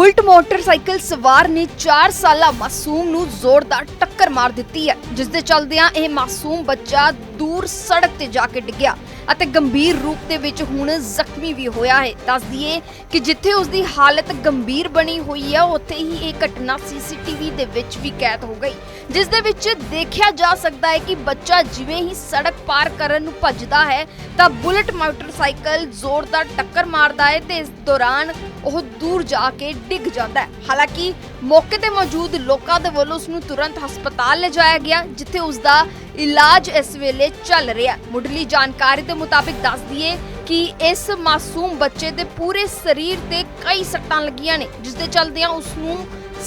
Bullet motorcycle ਸਵਾਰ ਨੇ 4 ਸਾਲਾ ਮਾਸੂਮ ਨੂੰ ਜ਼ੋਰਦਾਰ ਟੱਕਰ ਮਾਰ ਦਿੱਤੀ ਹੈ, ਜਿਸ ਦੇ ਚਲਦਿਆਂ ਇਹ ਮਾਸੂਮ ਬੱਚਾ ਦੂਰ ਸੜਕ ਤੇ ਜਾ ਕੇ ਡਿੱਗਿਆ ਅਤੇ ਗੰਭੀਰ ਰੂਪ ਦੇ ਵਿੱਚ ਹੁਣ ਜ਼ਖਮੀ ਵੀ ਹੋਇਆ ਹੈ। ਦੱਸ ਦਈਏ ਕਿ ਜਿੱਥੇ ਉਸ ਦੀ ਹਾਲਤ ਗੰਭੀਰ ਬਣੀ ਹੋਈ ਹੈ, ਉੱਥੇ ਹੀ ਇਹ ਘਟਨਾ ਸੀਸੀਟੀਵੀ ਦੇ ਵਿੱਚ ਵੀ ਕੈਦ ਹੋ ਗਈ, ਜਿਸ ਦੇ ਵਿੱਚ ਦੇਖਿਆ ਜਾ ਸਕਦਾ ਹੈ ਕਿ ਬੱਚਾ ਜਿਵੇਂ ਹੀ ਸੜਕ ਪਾਰ ਕਰਨ ਨੂੰ ਭੱਜਦਾ ਹੈ, ਤਾਂ ਬੁਲਟ ਮੋਟਰਸਾਈਕਲ ਜ਼ੋਰਦਾਰ ਟੱਕਰ ਮਾਰਦਾ ਹੈ ਤੇ ਇਸ ਦੌਰਾਨ ਉਹ ਦੂਰ ਜਾ ਕੇ ਡਿੱਗ ਜਾਂਦਾ ਹੈ। ਹਾਲਾਂਕਿ ਮੌਕੇ ਤੇ ਮੌਜੂਦ ਲੋਕਾਂ ਦੇ ਵੱਲੋਂ ਉਸ ਨੂੰ ਤੁਰੰਤ ਹਸਪਤਾਲ ਲਿਜਾਇਆ ਗਿਆ, ਜਿੱਥੇ ਉਸ ਦਾ ਇਲਾਜ ਇਸ ਵੇਲੇ ਚੱਲ ਰਿਹਾ ਹੈ। ਮੁੱਢਲੀ ਜਾਣਕਾਰੀ ਦੇ ਮੁਤਾਬਿਕ ਦੱਸ ਦਈਏ ਕਿ ਇਸ ਮਾਸੂਮ ਬੱਚੇ ਦੇ ਪੂਰੇ ਸਰੀਰ ਤੇ ਕਈ ਸੱਟਾਂ ਲੱਗੀਆਂ ਨੇ, ਜਿਸ ਦੇ ਚਲਦਿਆਂ ਉਸ ਨੂੰ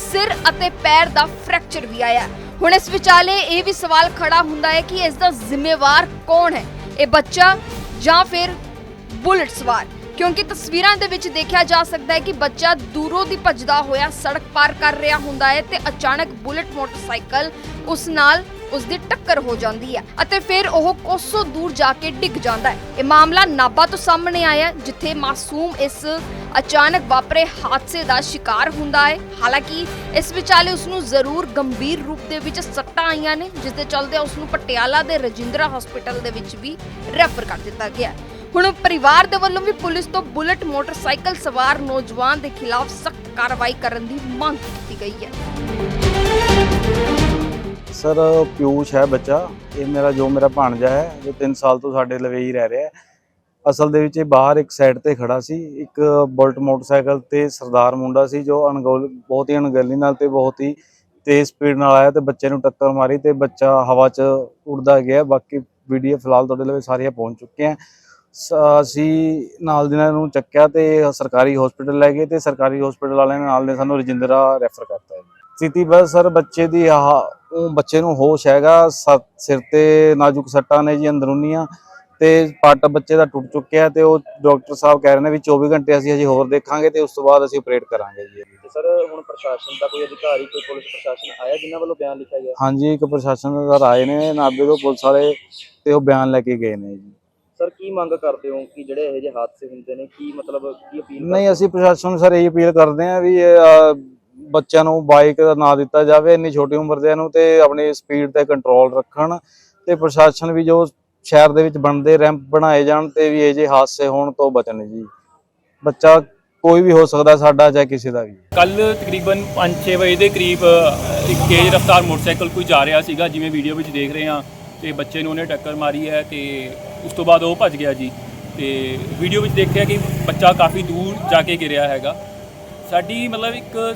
ਸਿਰ ਅਤੇ ਪੈਰ ਦਾ ਫ੍ਰੈਕਚਰ ਵੀ ਆਇਆ ਹੁਣ ਇਸ ਵਿਚਾਲੇ ਇਹ ਵੀ ਸਵਾਲ ਖੜਾ ਹੁੰਦਾ ਹੈ ਕਿ ਇਸ ਦਾ ਜ਼ਿੰਮੇਵਾਰ ਕੌਣ ਹੈ? ਇਹ ਬੱਚਾ ਜਾਂ ਫਿਰ ਬੁਲਟ ਸਵਾਰ? ਕਿਉਂਕਿ ਤਸਵੀਰਾਂ ਦੇ ਵਿੱਚ ਦੇਖਿਆ ਜਾ ਸਕਦਾ ਹੈ ਕਿ ਬੱਚਾ ਦੂਰੋਂ ਦੀ ਭੱਜਦਾ ਹੋਇਆ ਸੜਕ ਪਾਰ ਕਰ ਰਿਹਾ ਹੁੰਦਾ ਹੈ ਤੇ ਅਚਾਨਕ ਬੁਲਟ ਮੋਟਰਸਾਈਕਲ ਉਸ ਨਾਲ ਉਸ ਦੀ ਟੱਕਰ ਹੋ ਜਾਂਦੀ ਹੈ ਅਤੇ ਫਿਰ ਉਹ ਕੋਸੋਂ ਦੂਰ ਜਾ ਕੇ ਡਿੱਗ ਜਾਂਦਾ ਹੈ ਇਹ ਮਾਮਲਾ ਨਾਬਾ ਤੋਂ ਸਾਹਮਣੇ ਆਇਆ ਹੈ, ਜਿੱਥੇ ਮਾਸੂਮ ਇਸ ਅਚਾਨਕ ਵਾਪਰੇ ਹਾਦਸੇ ਦਾ ਸ਼ਿਕਾਰ ਹੁੰਦਾ ਹੈ ਹਾਲਾਂਕਿ ਇਸ ਵਿਚਾਲੇ ਉਸ ਨੂੰ ਜ਼ਰੂਰ ਗੰਭੀਰ ਰੂਪ ਦੇ ਵਿੱਚ ਸੱਟਾਂ ਆਈਆਂ ਨੇ ਜਿਸ ਦੇ ਚਲਦੇ ਉਸ ਨੂੰ ਪਟਿਆਲਾ ਦੇ ਰਜਿੰਦਰਾ ਹਸਪੀਟਲ ਦੇ ਵਿੱਚ ਵੀ ਰੈਫਰ ਕਰ ਦਿੱਤਾ ਗਿਆ ਹੈ। ਹੁਣ ਪਰਿਵਾਰ ਦੇ ਵੱਲੋਂ ਵੀ ਪੁਲਿਸ ਤੋਂ ਬੁਲਟ ਮੋਟਰਸਾਈਕਲ ਸਵਾਰ ਨੌਜਵਾਨ ਦੇ ਖਿਲਾਫ ਸਖਤ ਕਾਰਵਾਈ ਕਰਨ ਦੀ ਮੰਗ ਕੀਤੀ ਗਈ ਹੈ। ਸਰ ਪਿਊਸ਼ ਹੈ ਬੱਚਾ। ਇਹ ਮੇਰਾ, ਜੋ ਮੇਰਾ ਭਾਣਜਾ ਹੈ ਜੋ 3 ਸਾਲ ਤੋਂ ਸਾਡੇ ਲਵੇ ਰਹਿ ਰਿਹਾ ਹੈ। ਅਸਲ ਦੇ ਵਿੱਚ ਇਹ ਬਾਹਰ ਇੱਕ ਸਾਈਡ ਤੇ ਖੜਾ ਸੀ। ਇੱਕ ਬੁਲਟ ਮੋਟਰਸਾਈਕਲ ਤੇ ਸਰਦਾਰ ਮੁੰਡਾ ਸੀ, ਜੋ ਅਣਗੌਲ, ਬਹੁਤ ਹੀ ਅਣਗਹਿਲੀ ਨਾਲ ਤੇ ਬਹੁਤ ਹੀ ਤੇਜ਼ ਸਪੀਡ ਨਾਲ ਆਇਆ ਤੇ ਬੱਚੇ ਨੂੰ ਟੱਕਰ ਮਾਰੀ ਤੇ ਬੱਚਾ ਹਵਾ 'ਚ ਉੱਡਦਾ ਗਿਆ। ਬਾਕੀ ਵੀਡੀਓ ਫਿਲਹਾਲ ਤੁਹਾਡੇ ਲਈ ਸਾਰੀਆਂ ਪਹੁੰਚ ਚੁੱਕੀਆਂ। ਅਸੀਂ ਨਾਲ ਦੀ ਨਾਲ ਇਹਨੂੰ ਚੱਕਿਆ ਤੇ ਸਰਕਾਰੀ ਹਸਪੀਟਲ ਲੈ ਗਏ ਤੇ ਸਰਕਾਰੀ ਹਸਪੀਟਲ ਵਾਲਿਆਂ ਨੇ ਨਾਲ ਨੇ ਸਾਨੂੰ ਰਜਿੰਦਰਾ ਰੈਫਰ ਕਰਤਾ ਸਥਿਤੀ ਬਸ ਸਰ ਬੱਚੇ ਦੀ ਆਹ ਉਹ ਬੱਚੇ ਨੂੰ ਹੋਸ਼ ਹੈਗਾ ਸਿਰ ਤੇ ਨਾਜ਼ੁਕ ਸੱਟਾਂ ਨੇ ਜੀ ਅੰਦਰੂਨੀਆਂ ਤੇ ਪੱਟ ਬੱਚੇ ਦਾ ਟੁੱਟ ਚੁੱਕਿਆ ਤੇ ਉਹ ਡਾਕਟਰ ਸਾਹਿਬ ਕਹਿ ਰਹੇ ਨੇ ਵੀ 24 ਘੰਟੇ ਅਸੀਂ ਹਜੇ ਹੋਰ ਦੇਖਾਂਗੇ ਤੇ ਉਸ ਤੋਂ ਬਾਅਦ ਅਸੀਂ ਆਪਰੇਟ ਕਰਾਂਗੇ ਜੀ। ਸਰ ਹੁਣ ਪ੍ਰਸ਼ਾਸਨ ਦਾ ਕੋਈ ਅਧਿਕਾਰੀ ਕੋਈ ਪੁਲਿਸ ਪ੍ਰਸ਼ਾਸਨ ਆਇਆ ਜਿਨ੍ਹਾਂ ਵੱਲੋਂ ਬਿਆਨ ਲਿਖਿਆ ਗਿਆ? ਹਾਂਜੀ ਇੱਕ ਪ੍ਰਸ਼ਾਸਨ ਦਾ ਆਏ ਨੇ ਨਾਭੇ ਤੋਂ ਪੁਲਿਸ ਵਾਲੇ ਤੇ ਉਹ ਬਿਆਨ ਲੈ ਕੇ ਗਏ ਨੇ ਜੀ। ਸਰ ਕੀ ਮੰਗ ਕਰਦੇ ਹੋ ਕਿ ਜਿਹੜੇ ਇਹੋ ਜਿਹੇ ਹਾਦਸੇ ਹੁੰਦੇ ਨੇ ਕੀ ਮਤਲਬ ਕੀ ਅਪੀਲ ਨਹੀਂ ਅਸੀਂ ਪ੍ਰਸ਼ਾਸਨ ਨੂੰ ਸਰ ਇਹ ਅਪੀਲ ਕਰਦੇ ਹਾਂ ਵੀ ਇਹ, ਅਹ, ਬੱਚਿਆਂ ਨੂੰ ਬਾਈਕ ਦਾ ਨਾ ਦਿੱਤਾ ਜਾਵੇ ਇੰਨੀ ਛੋਟੀ ਉਮਰ ਦੇ ਨੂੰ ਤੇ ਆਪਣੀ ਸਪੀਡ ਤੇ ਕੰਟਰੋਲ ਰੱਖਣ ਤੇ ਪ੍ਰਸ਼ਾਸਨ ਵੀ ਜੋ ਸ਼ਹਿਰ ਦੇ ਵਿੱਚ ਬਣਦੇ ਰੈਂਪ ਬਣਾਏ ਜਾਣ ਤੇ ਵੀ ਇਹ ਜਿਹੇ ਹਾਦਸੇ ਹੋਣ ਤੋਂ ਬਚਣ ਜੀ। ਬੱਚਾ ਕੋਈ ਵੀ ਹੋ ਸਕਦਾ ਸਾਡਾ ਚਾਹੇ ਕਿਸੇ ਦਾ ਵੀ। ਕੱਲ ਤਕਰੀਬਨ 5-6 ਵਜੇ ਦੇ ਕਰੀਬ ਅ, ਇੱਕ ਤੇਜ਼ ਰਫ਼ਤਾਰ ਮੋਟਰਸਾਈਕਲ ਕੋਈ ਜਾ ਰਿਹਾ ਸੀਗਾ ਜਿਵੇਂ ਵੀਡੀਓ ਵਿੱਚ ਦੇਖ ਰਹੇ ਹਾਂ ਤੇ ਬੱਚੇ ਨੂੰ ਉਹਨੇ ਟੱਕਰ ਮਾਰੀ ਹੈ ਤੇ ਉਸ ਤੋਂ ਬਾਅਦ ਉਹ ਭੱਜ ਗਿਆ ਜੀ। ਤੇ ਵੀਡੀਓ ਵਿੱਚ ਦੇਖਿਆ ਕਿ ਬੱਚਾ ਕਾਫੀ ਦੂਰ ਜਾ ਕੇ ਗਿਰਿਆ ਹੈਗਾ। ਸਾਡੀ ਮਤਲਬ ਇੱਕ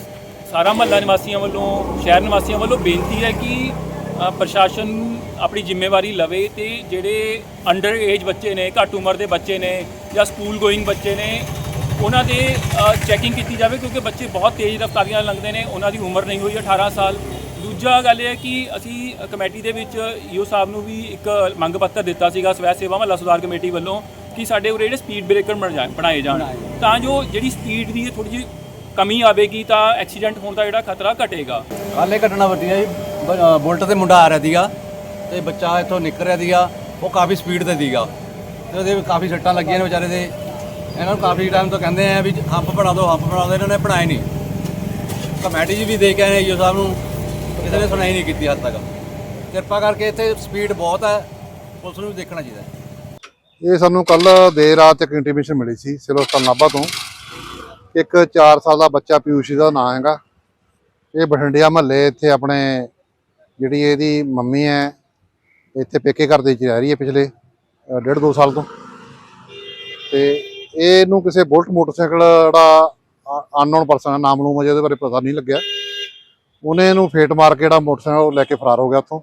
ਸਾਰਾ ਮਹੱਲਾ ਨਿਵਾਸੀਆਂ ਵੱਲੋਂ ਸ਼ਹਿਰ ਨਿਵਾਸੀਆਂ ਵੱਲੋਂ ਬੇਨਤੀ ਹੈ ਕਿ ਅ, ਪ੍ਰਸ਼ਾਸਨ ਆਪਣੀ ਜ਼ਿੰਮੇਵਾਰੀ ਲਵੇ ਤੇ ਜਿਹੜੇ ਅੰਡਰ ਏਜ ਬੱਚੇ ਨੇ ਘੱਟ ਉਮਰ ਦੇ ਬੱਚੇ ਨੇ ਜਾਂ ਸਕੂਲ ਗੋਇੰਗ ਬੱਚੇ ਨੇ ਉਹਨਾਂ ਦੇ ਚੈਕਿੰਗ ਕੀਤੀ ਜਾਵੇ ਕਿਉਂਕਿ ਬੱਚੇ ਬਹੁਤ ਤੇਜ਼ ਰਫ਼ਤਾਰੀਆਂ ਲੰਘਦੇ ਨੇ। ਉਹਨਾਂ ਦੀ ਉਮਰ ਨਹੀਂ ਹੋਈ 18 ਸਾਲ। ਦੂਜਾ ਗੱਲ ਇਹ ਹੈ ਕਿ ਅਸੀਂ ਕਮੇਟੀ ਦੇ ਵਿੱਚ ਈਓ ਸਾਹਿਬ ਨੂੰ ਵੀ ਇੱਕ ਮੰਗ ਪੱਤਰ ਦਿੱਤਾ ਸੀਗਾ ਸਵੈ ਸੇਵਾ ਮਹੱਲਾ ਸੁਧਾਰ ਕਮੇਟੀ ਵੱਲੋਂ ਕਿ ਸਾਡੇ ਉਰੇ ਜਿਹੜੇ ਸਪੀਡ ਬ੍ਰੇਕਰ ਬਣ ਜਾਣ ਬਣਾਏ ਜਾਣ। ਤਾਂ ਜੋ ਜਿਹੜੀ ਸਪੀਡ ਦੀ ਥੋੜੀ ਜਿਹੀ ਕਮੀ ਆਵੇਗੀ ਤਾਂ ਐਕਸੀਡੈਂਟ ਹੋਣ ਦਾ ਜਿਹੜਾ ਖਤਰਾ ਘਟੇਗਾ। ਇਹ ਘਟਨਾ ਵੱਡੀ ਹੈ ਬੁਲਟ ਤੇ ਮੁੰਡਾ ਆ ਰਿਹਾ ਸੀਗਾ ਤੇ ਬੱਚਾ ਇੱਥੋਂ ਨਿਕਲ ਰਿਹਾ ਸੀਗਾ ਉਹ ਕਾਫੀ ਸਪੀਡ ਤੇ ਸੀਗਾ। ਤੇ ਉਹਦੇ ਵੀ ਕਾਫੀ ਸੱਟਾਂ ਲੱਗੀਆਂ ਨੇ ਵਿਚਾਰੇ ਦੇ। ਇਹਨਾਂ ਨੂੰ ਕਾਫੀ ਟਾਈਮ ਤੋਂ ਕਹਿੰਦੇ ਆ ਵੀ ਹੰਪ ਬਣਾ ਦਿਓ ਹੰਪ ਬਣਾ ਦਿਓ ਇਹਨਾਂ ਨੇ ਬਣਾਏ ਨਹੀਂ ਕਮੇਟੀ ਜੀ ਵੀ ਦੇ ਕੇ ਆਏ ਨੇ ਈਓ ਸਾਹਿਬ ਨੂੰ। ਕਿਸੇ ਨੇ ਸੁਣਾਈ ਨਹੀਂ ਕੀਤੀ ਹੱਦ ਤੱਕ। ਕਿਰਪਾ ਕਰਕੇ ਇੱਥੇ ਸਪੀਡ ਬਹੁਤ ਹੈ ਪੁਲਿਸ ਨੂੰ ਵੀ ਦੇਖਣਾ ਚਾਹੀਦਾ ਹੈ। ਇਹ ਸਾਨੂੰ ਕੱਲ ਦੇਰ ਰਾਤ ਇੱਕ ਇੰਟੀਮੇਸ਼ਨ ਮਿਲੀ ਸੀ ਸਿਵਲ ਹਸਪਤਾਲ ਨਾਭਾ ਤੋਂ। ਇੱਕ 4 ਸਾਲ ਦਾ ਬੱਚਾ ਪਿਊਸ਼ ਦਾ ਨਾਂ ਹੈਗਾ। ਇਹ ਬਠਿੰਡਿਆ ਮਹੱਲੇ ਇੱਥੇ ਆਪਣੇ ਜਿਹੜੀ ਇਹਦੀ ਮੰਮੀ ਹੈ ਇੱਥੇ ਪੇਕੇ ਘਰ ਦੇ ਵਿੱਚ ਰਹਿ ਰਹੀ ਹੈ ਪਿਛਲੇ ਅ, ਡੇਢ ਦੋ ਸਾਲ ਤੋਂ। ਤੇ ਇਹਨੂੰ ਕਿਸੇ ਬੁਲਟ ਮੋਟਰਸਾਈਕਲ ਜਿਹੜਾ ਅਨਨੋਨ ਪਰਸਨ ਹੈ ਨਾਮ ਨੂੰ ਅਜੇ ਉਹਦੇ ਬਾਰੇ ਪਤਾ ਨਹੀਂ ਲੱਗਿਆ। ਉਹਨੇ ਇਹਨੂੰ ਫੇਟ ਮਾਰ ਕੇ ਜਿਹੜਾ ਮੋਟਰਸਾਈਕਲ ਉਹ ਲੈ ਕੇ ਫਰਾਰ ਹੋ ਗਿਆ ਉੱਥੋਂ।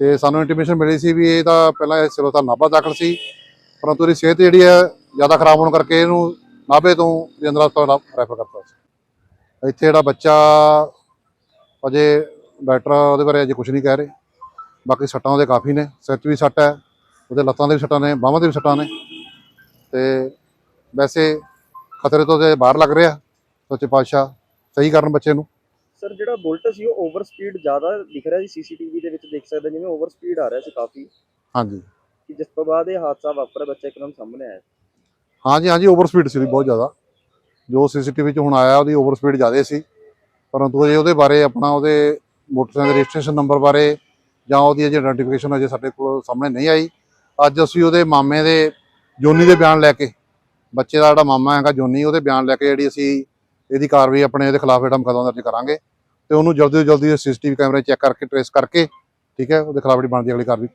ਤੇ ਸਾਨੂੰ ਇੰਟੀਮੇਸ਼ਨ ਮਿਲੀ ਸੀ ਵੀ ਇਹ ਤਾਂ ਪਹਿਲਾਂ ਇਹ ਸਿਵਲ ਨਾਭਾ ਦਾਖਲ ਸੀ, ਪਰੰਤੂ ਇਹਦੀ ਸਿਹਤ ਜਿਹੜੀ ਹੈ ਜ਼ਿਆਦਾ ਖਰਾਬ ਹੋਣ ਕਰਕੇ ਇਹਨੂੰ ਨਾਭੇ ਤੋਂ ਰਜਿੰਦਰਾ ਹਸਪਤਾਲ ਰੈਫਰ ਕਰਤਾ ਸੀ। ਇੱਥੇ ਜਿਹੜਾ ਬੱਚਾ ਅਜੇ ਡਾਕਟਰ ਉਹਦੇ ਬਾਰੇ ਅਜੇ ਕੁਝ ਨਹੀਂ ਕਹਿ ਰਹੇ। ਬਾਕੀ ਸੱਟਾਂ ਉਹਦੇ ਕਾਫੀ ਨੇ, ਸਿਰ 'ਚ ਵੀ ਸੱਟ ਹੈ, ਉਹਦੇ ਲੱਤਾਂ ਦੇ ਵੀ ਸੱਟਾਂ ਨੇ, ਬਾਹਾਂ ਦੇ ਵੀ ਸੱਟਾਂ ਨੇ। ਤੇ ਵੈਸੇ ਖਤਰੇ ਤੋਂ ਤੇ ਬਾਹਰ ਲੱਗ ਰਿਹਾ ਸੱਚੇ ਪਾਤਸ਼ਾਹ, ਸਹੀ ਕਰਨ ਬੱਚੇ ਨੂੰ। ਸਰ ਜਿਹੜਾ ਬੁਲਟ ਸੀ ਉਹ ਓਵਰ ਸਪੀਡ ਜ਼ਿਆਦਾ ਦਿਖ ਰਿਹਾ ਸੀ ਸੀਸੀਟੀਵੀ ਦੇ ਵਿੱਚ ਦੇਖ ਸਕਦੇ ਜਿਵੇਂ ਓਵਰ ਸਪੀਡ ਆ ਰਿਹਾ ਸੀ ਕਾਫੀ। ਹਾਂਜੀ। ਕਿ ਜਿਸ ਤੋਂ ਬਾਅਦ ਇਹ ਹਾਦਸਾ ਵਾਪਰਿਆ ਬੱਚਾ ਇੱਕਦਮ ਸਾਹਮਣੇ ਆਇਆ। ਹਾਂਜੀ ਹਾਂਜੀ ਓਵਰ ਸਪੀਡ ਸੀ ਬਹੁਤ ਜ਼ਿਆਦਾ। ਜੋ ਸੀਸੀਟੀਵੀ 'ਚ ਹੁਣ ਆਇਆ ਉਹਦੀ ਓਵਰ ਸਪੀਡ ਜ਼ਿਆਦਾ ਸੀ। ਪਰੰਤੂ ਅਜੇ ਉਹਦੇ ਬਾਰੇ ਆਪਣਾ ਉਹਦੇ ਮੋਟਰਸਾਈਕਲ ਦੇ ਰਜਿਸਟ੍ਰੇਸ਼ਨ ਨੰਬਰ ਬਾਰੇ ਜਾਂ ਉਹਦੀ ਅਜੇ ਆਇਡੈਂਟੀਫਿਕੇਸ਼ਨ ਅਜੇ ਸਾਡੇ ਕੋਲ ਸਾਹਮਣੇ ਨਹੀਂ ਆਈ। ਅੱਜ ਅਸੀਂ ਉਹਦੇ ਮਾਮੇ ਦੇ ਜੋਨੀ ਦੇ ਬਿਆਨ ਲੈ ਕੇ ਬੱਚੇ ਦਾ ਜਿਹੜਾ ਮਾਮਾ ਹੈਗਾ ਜੋਨੀ ਉਹਦੇ ਬਿਆਨ ਲੈ ਕੇ ਜਿਹੜੀ ਅਸੀਂ ਇਹਦੀ ਕਾਰਵਾਈ ਆਪਣੇ ਇਹਦੇ ਖਿਲਾਫ ਜਿਹੜਾ ਮੁਕੱਦਮਾ ਦਰਜ ਕਰਾਂਗੇ। ਤੇ ਉਹਨੂੰ ਜਲਦੀ ਤੋਂ ਜਲਦੀ ਸੀਸੀਟੀਵੀ ਕੈਮਰੇ ਚੈੱਕ ਕਰਕੇ ਟਰੇਸ ਕਰਕੇ, ਠੀਕ ਹੈ, ਉਹਦੇ ਖਿਲਾਫ ਜਿਹੜੀ ਬਣਦੀ ਅਗਲੀ ਕਾਰਵਾਈ।